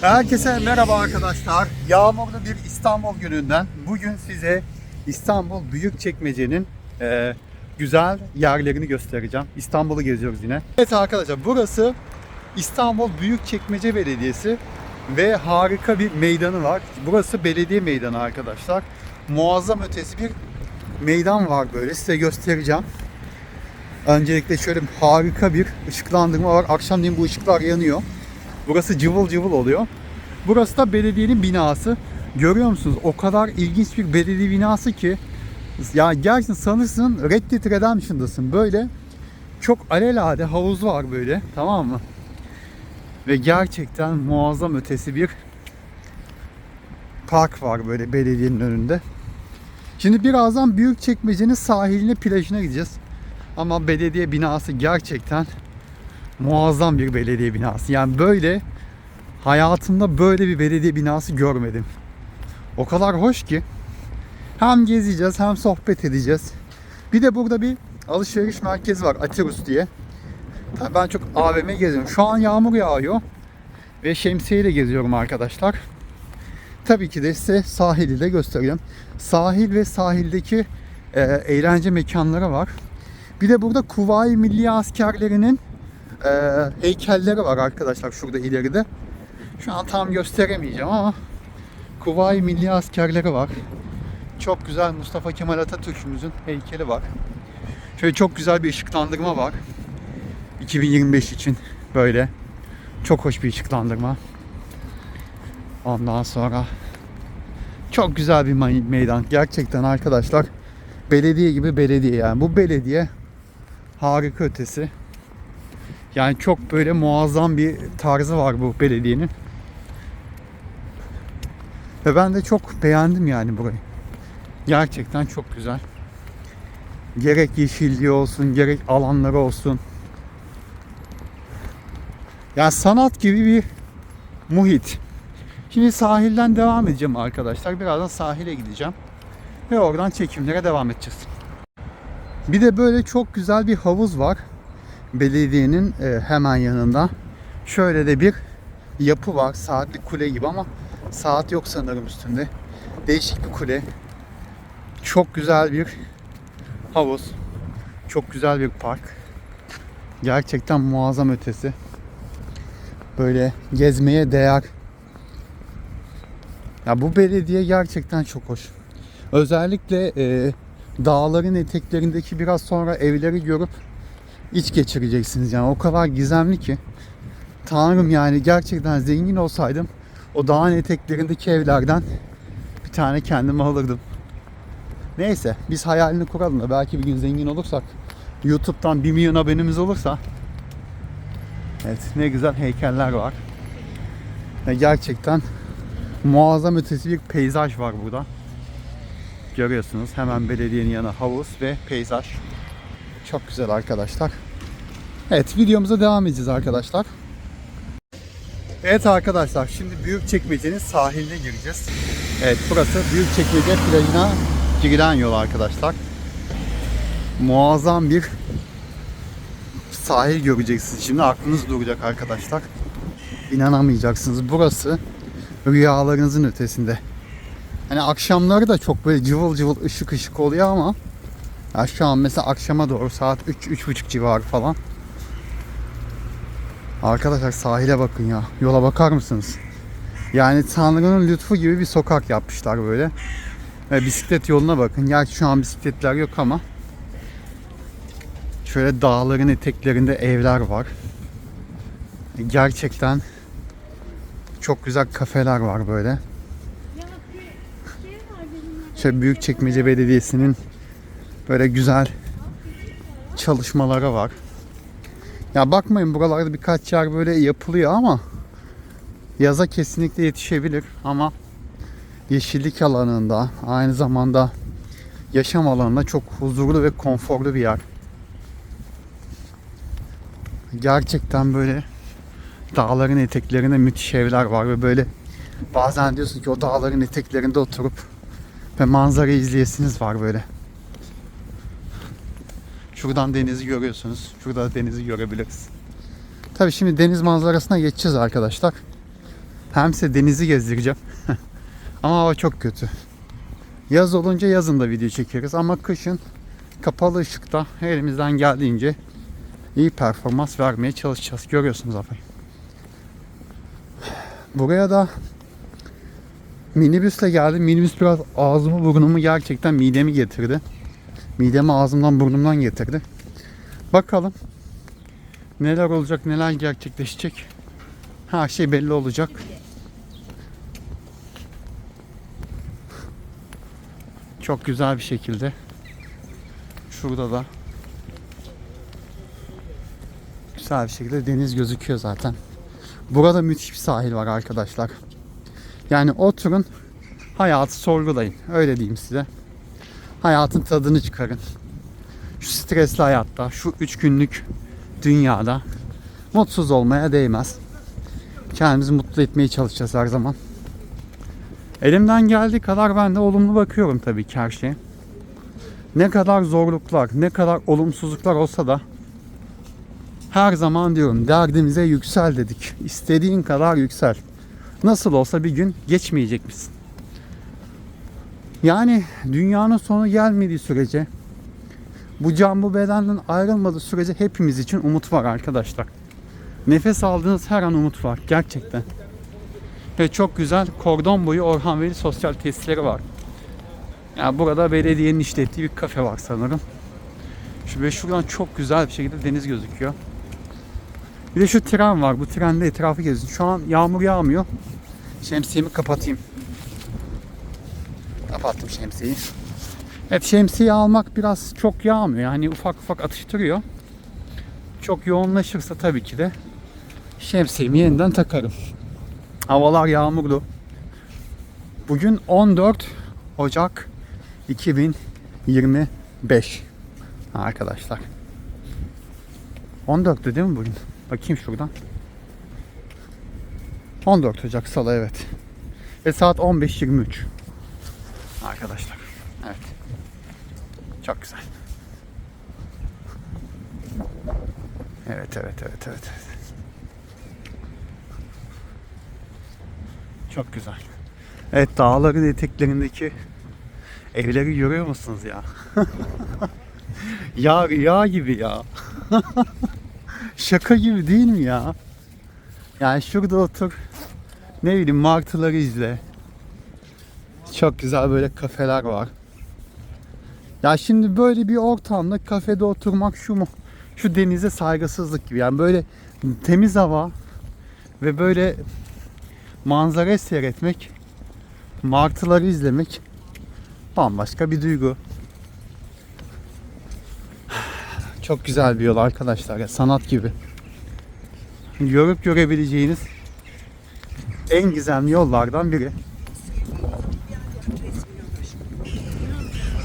Herkese merhaba arkadaşlar. Yağmurlu bir İstanbul gününden bugün size İstanbul Büyükçekmece'nin e, güzel yerlerini göstereceğim. İstanbul'u geziyoruz yine. Evet arkadaşlar burası İstanbul Büyükçekmece Belediyesi ve harika bir meydanı var. Burası belediye meydanı arkadaşlar. Muazzam ötesi bir meydan var böyle size göstereceğim. Öncelikle şöyle harika bir ışıklandırma var. Akşamleyin bu ışıklar yanıyor. Burası cıvıl cıvıl oluyor. Burası da belediyenin binası. Görüyor musunuz? O kadar ilginç bir belediye binası ki ya gerçekten sanırsın Red Dead Redemption'dasın. Böyle çok alelade havuz var böyle. Tamam mı? Ve gerçekten muazzam ötesi bir park var böyle belediyenin önünde. Şimdi birazdan Büyükçekmece'nin sahiline plajına gideceğiz. Ama belediye binası gerçekten muazzam bir belediye binası. Yani böyle hayatımda böyle bir belediye binası görmedim. O kadar hoş ki hem gezeceğiz hem sohbet edeceğiz. Bir de burada bir alışveriş merkezi var Atirus diye. Ben çok AVM geziyorum. Şu an yağmur yağıyor ve şemsiyeyle geziyorum arkadaşlar. Tabii ki de size sahili de göstereceğim. Sahil ve sahildeki e, eğlence mekanları var. Bir de burada Kuvayi Milli Askerlerinin e, heykelleri var arkadaşlar şurada ileride. Şu an tam gösteremeyeceğim ama Kuvayi Milli Askerleri var. Çok güzel Mustafa Kemal Atatürk'ümüzün heykeli var. Şöyle çok güzel bir ışıklandırma var. 2025 için böyle. Çok hoş bir ışıklandırma. Ondan sonra çok güzel bir meydan. Gerçekten arkadaşlar belediye gibi belediye yani. Bu belediye harika ötesi. Yani çok böyle muazzam bir tarzı var bu belediyenin. Ve ben de çok beğendim yani burayı. Gerçekten çok güzel. Gerek yeşilliği olsun, gerek alanları olsun. Yani sanat gibi bir muhit. Şimdi sahilden devam edeceğim arkadaşlar. Birazdan sahile gideceğim. Ve oradan çekimlere devam edeceğiz. Bir de böyle çok güzel bir havuz var. Belediyenin e, hemen yanında. Şöyle de bir yapı var. Saatli kule gibi ama saat yok sanırım üstünde. Değişik bir kule. Çok güzel bir havuz. Çok güzel bir park. Gerçekten muazzam ötesi. Böyle gezmeye değer. Ya bu belediye gerçekten çok hoş. Özellikle e, dağların eteklerindeki biraz sonra evleri görüp iç geçireceksiniz yani o kadar gizemli ki. Tanrım yani gerçekten zengin olsaydım o dağın eteklerindeki evlerden bir tane kendime alırdım. Neyse biz hayalini kuralım da belki bir gün zengin olursak YouTube'dan 1 milyon abonemiz olursa Evet ne güzel heykeller var. Ve gerçekten muazzam ötesi bir peyzaj var burada. Görüyorsunuz hemen belediyenin yanı havuz ve peyzaj. Çok güzel arkadaşlar. Evet videomuza devam edeceğiz arkadaşlar. Evet arkadaşlar şimdi Büyükçekmece'nin sahiline gireceğiz. Evet burası Büyükçekmece plajına girilen yol arkadaşlar. Muazzam bir sahil göreceksiniz. Şimdi aklınız duracak arkadaşlar. İnanamayacaksınız. Burası rüyalarınızın ötesinde. Hani akşamları da çok böyle cıvıl cıvıl ışık ışık oluyor ama ya şu an mesela akşama doğru saat 3 3.30 civarı falan. Arkadaşlar sahile bakın ya. Yola bakar mısınız? Yani Tanrı'nın lütfu gibi bir sokak yapmışlar böyle. Ve bisiklet yoluna bakın. Gerçi şu an bisikletler yok ama şöyle dağların eteklerinde evler var. Gerçekten çok güzel kafeler var böyle. Şöyle Büyükçekmece Belediyesi'nin böyle güzel çalışmaları var. Ya bakmayın buralarda birkaç yer böyle yapılıyor ama yaza kesinlikle yetişebilir ama yeşillik alanında aynı zamanda yaşam alanında çok huzurlu ve konforlu bir yer. Gerçekten böyle dağların eteklerinde müthiş evler var ve böyle bazen diyorsun ki o dağların eteklerinde oturup ve manzara izleyesiniz var böyle. Şuradan denizi görüyorsunuz. Şurada denizi görebiliriz. Tabii şimdi deniz manzarasına geçeceğiz arkadaşlar. Hem size denizi gezdireceğim. Ama hava çok kötü. Yaz olunca yazın da video çekeriz ama kışın kapalı ışıkta elimizden geldiğince iyi performans vermeye çalışacağız. Görüyorsunuz zaten. Buraya da minibüsle geldim. Minibüs biraz ağzımı burnumu gerçekten midemi getirdi. Midemi ağzımdan burnumdan getirdi. Bakalım neler olacak neler gerçekleşecek. Her şey belli olacak. Çok güzel bir şekilde. Şurada da güzel bir şekilde deniz gözüküyor zaten. Burada müthiş bir sahil var arkadaşlar. Yani oturun hayatı sorgulayın. Öyle diyeyim size. Hayatın tadını çıkarın. Şu stresli hayatta, şu üç günlük dünyada mutsuz olmaya değmez. Kendimizi mutlu etmeye çalışacağız her zaman. Elimden geldiği kadar ben de olumlu bakıyorum tabii ki her şeye. Ne kadar zorluklar, ne kadar olumsuzluklar olsa da her zaman diyorum derdimize yüksel dedik. İstediğin kadar yüksel. Nasıl olsa bir gün geçmeyecek misin? Yani dünyanın sonu gelmediği sürece bu can bu bedenden ayrılmadığı sürece hepimiz için umut var arkadaşlar. Nefes aldığınız her an umut var gerçekten. Ve çok güzel kordon boyu Orhan Veli sosyal tesisleri var. Yani burada belediyenin işlettiği bir kafe var sanırım. Şu ve şuradan çok güzel bir şekilde deniz gözüküyor. Bir de şu tren var. Bu trende etrafı gezin. Şu an yağmur yağmıyor. Şemsiyemi kapatayım. Kapattım şemsiyeyi. Evet şemsiye almak biraz çok yağmıyor. Yani ufak ufak atıştırıyor. Çok yoğunlaşırsa tabii ki de şemsiyemi yeniden takarım. Havalar yağmurlu. Bugün 14 Ocak 2025 arkadaşlar. 14'tü değil mi bugün? Bakayım şuradan. 14 Ocak Salı evet. Ve saat 15.23. Arkadaşlar. Evet. Çok güzel. Evet evet evet evet. Çok güzel. Evet dağların eteklerindeki evleri görüyor musunuz ya? ya rüya gibi ya. Şaka gibi değil mi ya? Yani şurada otur. Ne bileyim martıları izle. Çok güzel böyle kafeler var. Ya şimdi böyle bir ortamda kafede oturmak şu mu? Şu denize saygısızlık gibi. Yani böyle temiz hava ve böyle manzara seyretmek, martıları izlemek bambaşka bir duygu. Çok güzel bir yol arkadaşlar ya sanat gibi. Görüp görebileceğiniz en gizemli yollardan biri.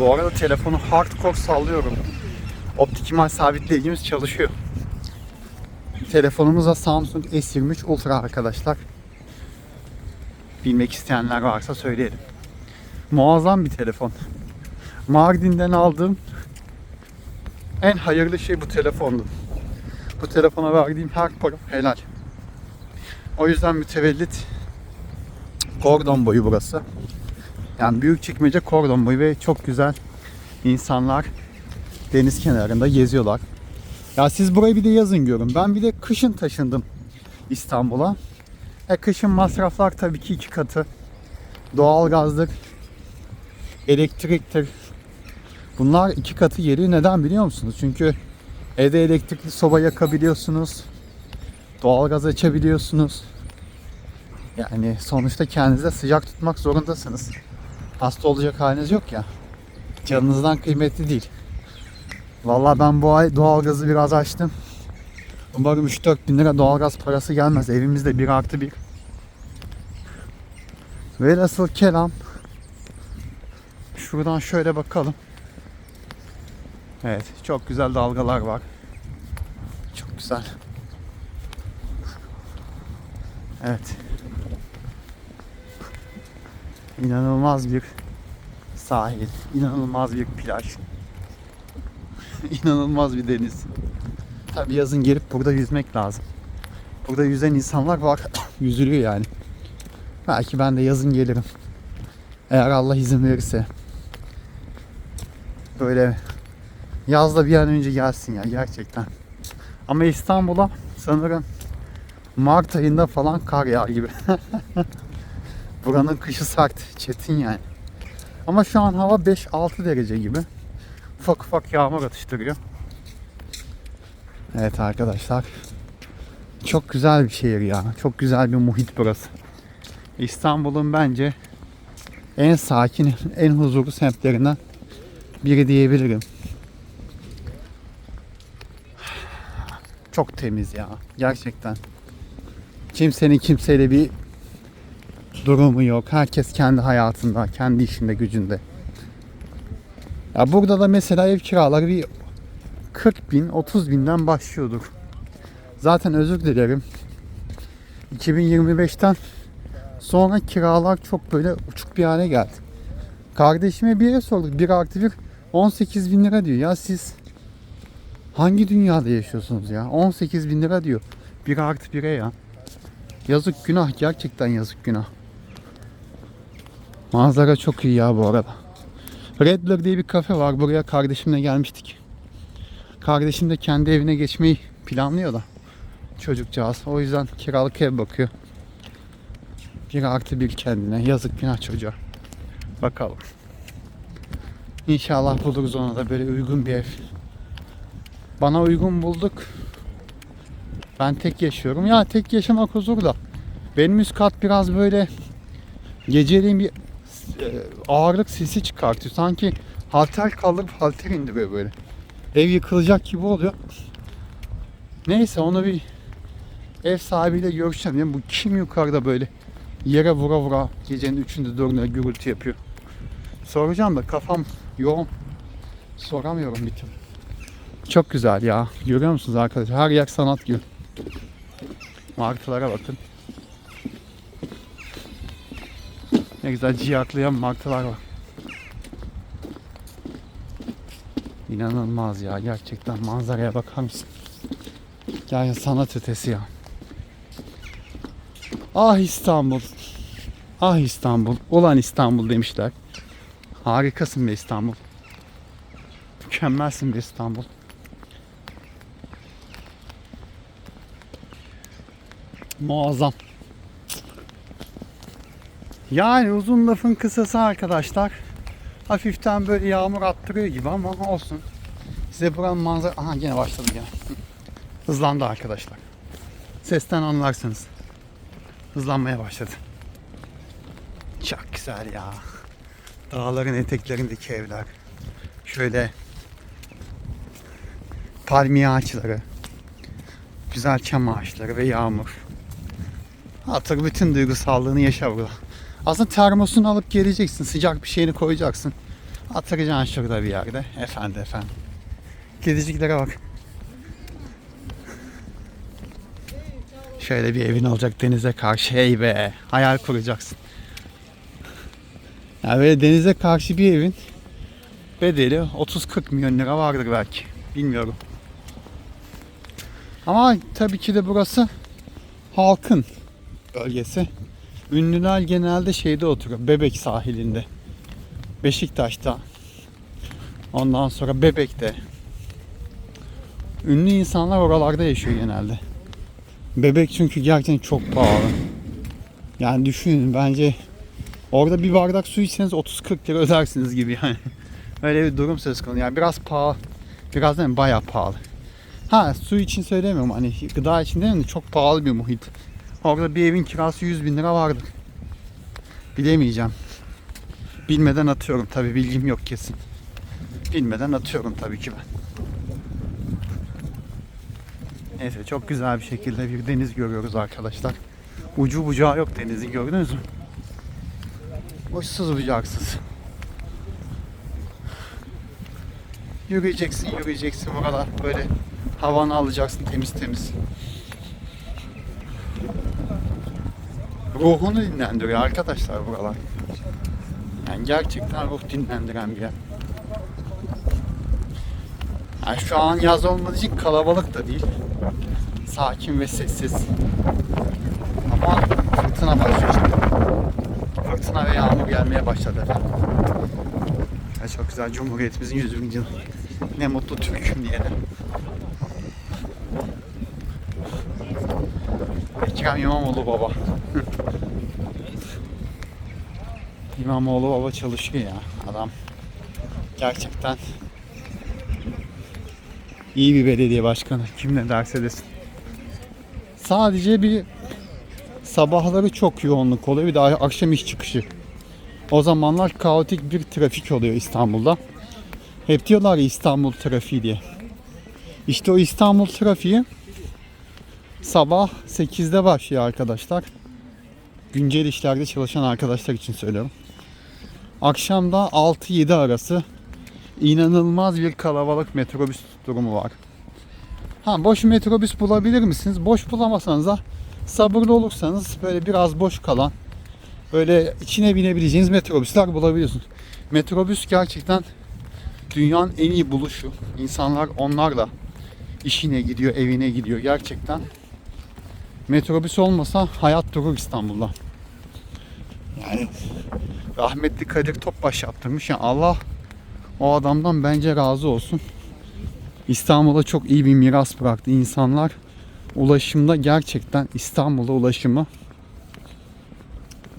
Bu arada telefonu hardcore sallıyorum. Optimal sabitleyicimiz çalışıyor. Telefonumuz da Samsung S23 Ultra arkadaşlar. Bilmek isteyenler varsa söyleyelim. Muazzam bir telefon. Mardin'den aldığım en hayırlı şey bu telefondu. Bu telefona verdiğim her para helal. O yüzden mütevellit kordon boyu burası. Yani büyük çekmece kordon boyu ve çok güzel insanlar deniz kenarında geziyorlar. Ya siz burayı bir de yazın görün. Ben bir de kışın taşındım İstanbul'a. E kışın masraflar tabii ki iki katı. Doğalgazdır, elektriktir. Bunlar iki katı geliyor. Neden biliyor musunuz? Çünkü evde elektrikli soba yakabiliyorsunuz. Doğalgaz açabiliyorsunuz. Yani sonuçta kendinize sıcak tutmak zorundasınız. Hasta olacak haliniz yok ya. Canınızdan kıymetli değil. Vallahi ben bu ay doğalgazı biraz açtım. Umarım 3-4 bin lira doğalgaz parası gelmez. Evimizde 1 artı 1. Velhasıl kelam. Şuradan şöyle bakalım. Evet çok güzel dalgalar var. Çok güzel. Evet. İnanılmaz bir sahil. inanılmaz bir plaj. inanılmaz bir deniz. Tabi yazın gelip burada yüzmek lazım. Burada yüzen insanlar var. Yüzülüyor yani. Belki ben de yazın gelirim. Eğer Allah izin verirse. Böyle yazda bir an önce gelsin ya gerçekten. Ama İstanbul'a sanırım Mart ayında falan kar yağar gibi. Buranın kışı sert, çetin yani. Ama şu an hava 5-6 derece gibi. Ufak ufak yağmur atıştırıyor. Evet arkadaşlar. Çok güzel bir şehir ya. Çok güzel bir muhit burası. İstanbul'un bence en sakin, en huzurlu semtlerinden biri diyebilirim. Çok temiz ya. Gerçekten. Kimsenin kimseyle bir durumu yok. Herkes kendi hayatında, kendi işinde, gücünde. Ya burada da mesela ev kiraları bir 40 bin, 30 binden başlıyordur. Zaten özür dilerim. 2025'ten sonra kiralar çok böyle uçuk bir hale geldi. Kardeşime bir yere sorduk. 1 artı 1 18 bin lira diyor. Ya siz hangi dünyada yaşıyorsunuz ya? 18 bin lira diyor. 1 artı 1'e ya. Yazık günah. Gerçekten yazık günah. Manzara çok iyi ya bu arada. Redler diye bir kafe var. Buraya kardeşimle gelmiştik. Kardeşim de kendi evine geçmeyi planlıyor da. Çocukcağız. O yüzden kiralık ev bakıyor. Bir artı bir kendine. Yazık günah çocuğa. Bakalım. İnşallah buluruz ona da böyle uygun bir ev. Bana uygun bulduk. Ben tek yaşıyorum. Ya tek yaşamak huzur da. Benim üst kat biraz böyle geceliğin bir ağırlık sesi çıkartıyor. Sanki halter kaldırıp halter indiriyor böyle. Ev yıkılacak gibi oluyor. Neyse onu bir ev sahibiyle görüşeceğim. Yani bu kim yukarıda böyle yere vura vura gecenin üçünde dördünde gürültü yapıyor. Soracağım da kafam yoğun. Soramıyorum bir türlü. Çok güzel ya. Görüyor musunuz arkadaşlar? Her yer sanat gibi. Martılara bakın. Ne güzel ciyaklayan martılar var. İnanılmaz ya gerçekten manzaraya bakar mısın? Yani sanat ötesi ya. Ah İstanbul. Ah İstanbul. Ulan İstanbul demişler. Harikasın be İstanbul. Mükemmelsin be İstanbul. Muazzam. Yani uzun lafın kısası arkadaşlar. Hafiften böyle yağmur attırıyor gibi ama olsun. Size buranın manzara... Aha yine başladı gene. Hızlandı arkadaşlar. Sesten anlarsınız. Hızlanmaya başladı. Çok güzel ya. Dağların eteklerindeki evler. Şöyle palmiye ağaçları. Güzel çam ağaçları ve yağmur. Artık bütün duygusallığını yaşa burada. Aslında termosunu alıp geleceksin. Sıcak bir şeyini koyacaksın. Atıracaksın şurada bir yerde. Efendi efendi. Kediciklere bak. Şöyle bir evin olacak denize karşı. Hey be. Hayal kuracaksın. Ya böyle denize karşı bir evin bedeli 30-40 milyon lira vardır belki. Bilmiyorum. Ama tabii ki de burası halkın bölgesi. Ünlüler genelde şeyde oturuyor. Bebek sahilinde. Beşiktaş'ta. Ondan sonra Bebek'te. Ünlü insanlar oralarda yaşıyor genelde. Bebek çünkü gerçekten çok pahalı. Yani düşünün bence orada bir bardak su içseniz 30-40 lira ödersiniz gibi yani. Öyle bir durum söz konusu. Yani biraz pahalı. Biraz değil mi? Bayağı pahalı. Ha su için söylemiyorum hani gıda için değil mi? Çok pahalı bir muhit. Orada bir evin kirası 100 bin lira vardır. Bilemeyeceğim. Bilmeden atıyorum tabi bilgim yok kesin. Bilmeden atıyorum tabii ki ben. Neyse çok güzel bir şekilde bir deniz görüyoruz arkadaşlar. Ucu bucağı yok denizi gördünüz mü? Uçsuz bucaksız. Yürüyeceksin yürüyeceksin buralar böyle havanı alacaksın temiz temiz. Ruhunu dinlendiriyor arkadaşlar buralar. Yani gerçekten ruh dinlendiren bir yer. Yani şu an yaz olmadığı için kalabalık da değil. Sakin ve sessiz. Ama fırtına başlıyor işte. gelmeye başladı efendim. Ya çok güzel Cumhuriyetimizin 100. yılı. Ne mutlu Türk'üm diyene. Ekrem İmamoğlu baba. İmamoğlu baba çalışıyor ya adam. Gerçekten iyi bir belediye başkanı. Kim ne derse desin. Sadece bir sabahları çok yoğunluk oluyor. Bir de akşam iş çıkışı. O zamanlar kaotik bir trafik oluyor İstanbul'da. Hep diyorlar ya İstanbul trafiği diye. İşte o İstanbul trafiği sabah 8'de başlıyor arkadaşlar. Güncel işlerde çalışan arkadaşlar için söylüyorum. Akşamda 6-7 arası inanılmaz bir kalabalık metrobüs durumu var. Ha boş metrobüs bulabilir misiniz? Boş bulamasanız da sabırlı olursanız böyle biraz boş kalan böyle içine binebileceğiniz metrobüsler bulabiliyorsunuz. Metrobüs gerçekten dünyanın en iyi buluşu. İnsanlar onlarla işine gidiyor, evine gidiyor. Gerçekten metrobüs olmasa hayat durur İstanbul'da. Yani rahmetli Kadir Topbaş yaptırmış. Yani Allah o adamdan bence razı olsun. İstanbul'a çok iyi bir miras bıraktı. İnsanlar ulaşımda gerçekten İstanbul'a ulaşımı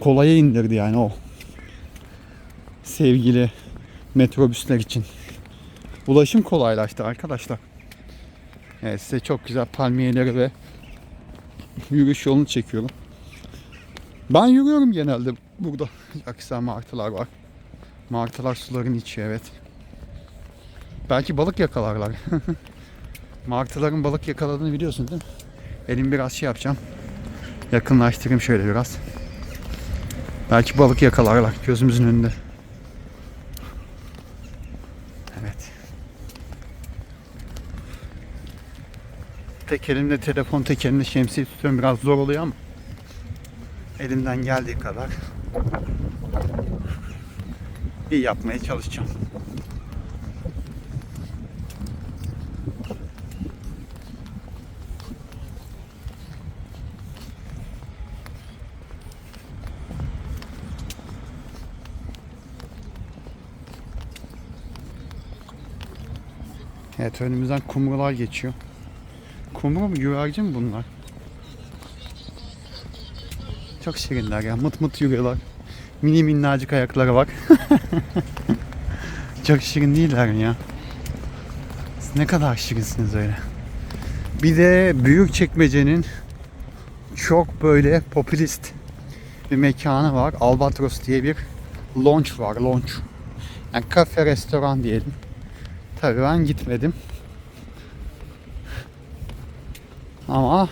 kolaya indirdi yani o sevgili metrobüsler için. Ulaşım kolaylaştı arkadaşlar. Evet size çok güzel palmiyeleri ve yürüyüş yolunu çekiyorum. Ben yürüyorum genelde burada. Aksa martılar var. Martılar suların içi evet. Belki balık yakalarlar. Martıların balık yakaladığını biliyorsun değil mi? Elim biraz şey yapacağım. Yakınlaştırayım şöyle biraz. Belki balık yakalarlar gözümüzün önünde. Evet. Tek elimde telefon, tek elimde şemsiye tutuyorum. Biraz zor oluyor ama elimden geldiği kadar iyi yapmaya çalışacağım. Evet önümüzden kumrular geçiyor. Kumru mu güvercin mi bunlar? Çok şirinler ya mıt mıt yürüyorlar. Mini minnacık ayakları var. Çok şirin değiller mi ya? Siz ne kadar şirinsiniz öyle. Bir de büyük çekmecenin çok böyle popülist bir mekanı var. Albatros diye bir lounge var. Lounge. Yani kafe, restoran diyelim. Tabii ben gitmedim. Ama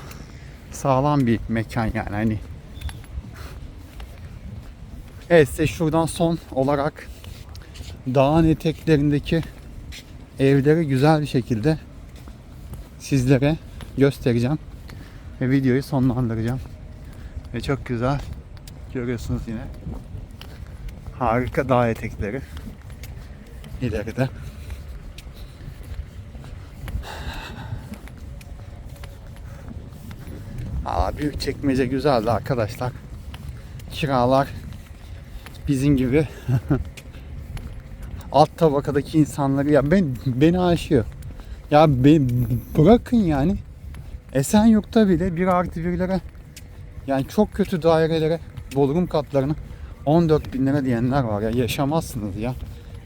sağlam bir mekan yani hani. Evet size şuradan son olarak dağın eteklerindeki evleri güzel bir şekilde sizlere göstereceğim. Ve videoyu sonlandıracağım. Ve çok güzel görüyorsunuz yine. Harika dağ etekleri. İleride. Aa, büyük çekmece güzeldi arkadaşlar. Kiralar bizim gibi alt tabakadaki insanları ya ben beni aşıyor. Ya be, bırakın yani Esenyurt'ta bile bir artı birlere yani çok kötü dairelere bodrum katlarını 14 bin lira diyenler var ya yaşamazsınız ya.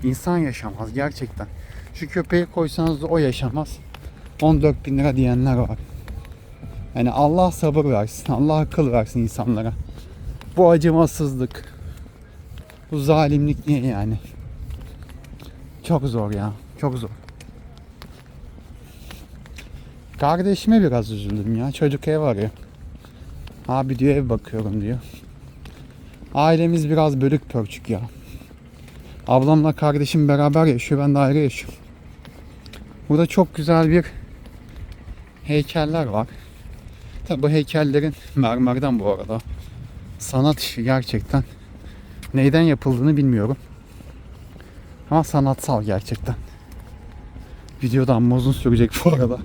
İnsan yaşamaz gerçekten. Şu köpeği koysanız da o yaşamaz. 14 bin lira diyenler var. Yani Allah sabır versin. Allah akıl versin insanlara. Bu acımasızlık. Bu zalimlik niye yani? Çok zor ya. Çok zor. Kardeşime biraz üzüldüm ya. Çocuk ev arıyor. Abi diyor ev bakıyorum diyor. Ailemiz biraz bölük pörçük ya. Ablamla kardeşim beraber yaşıyor. Ben de ayrı yaşıyorum. Burada çok güzel bir heykeller var. Tabi bu heykellerin mermerden bu arada. Sanat işi gerçekten. Neyden yapıldığını bilmiyorum. Ama sanatsal gerçekten. Videodan mozun sürecek bu arada.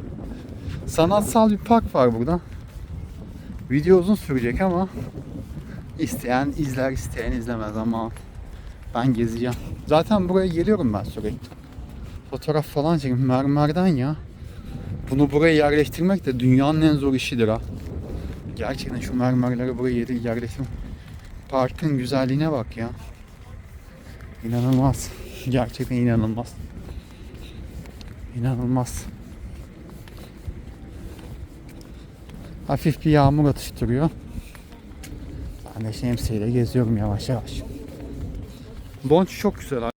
Sanatsal bir park var burada. Video uzun sürecek ama isteyen izler, isteyen izlemez ama Ben gezeceğim. Zaten buraya geliyorum ben sürekli. Fotoğraf falan çekeyim. Mermerden ya. Bunu buraya yerleştirmek de dünyanın en zor işidir ha. Gerçekten şu mermerleri buraya yer- yerleştirmek. Parkın güzelliğine bak ya. İnanılmaz. Gerçekten inanılmaz. İnanılmaz. Hafif bir yağmur atıştırıyor. Ben de şemsiyeyle geziyorum yavaş yavaş. Bonç çok güzel.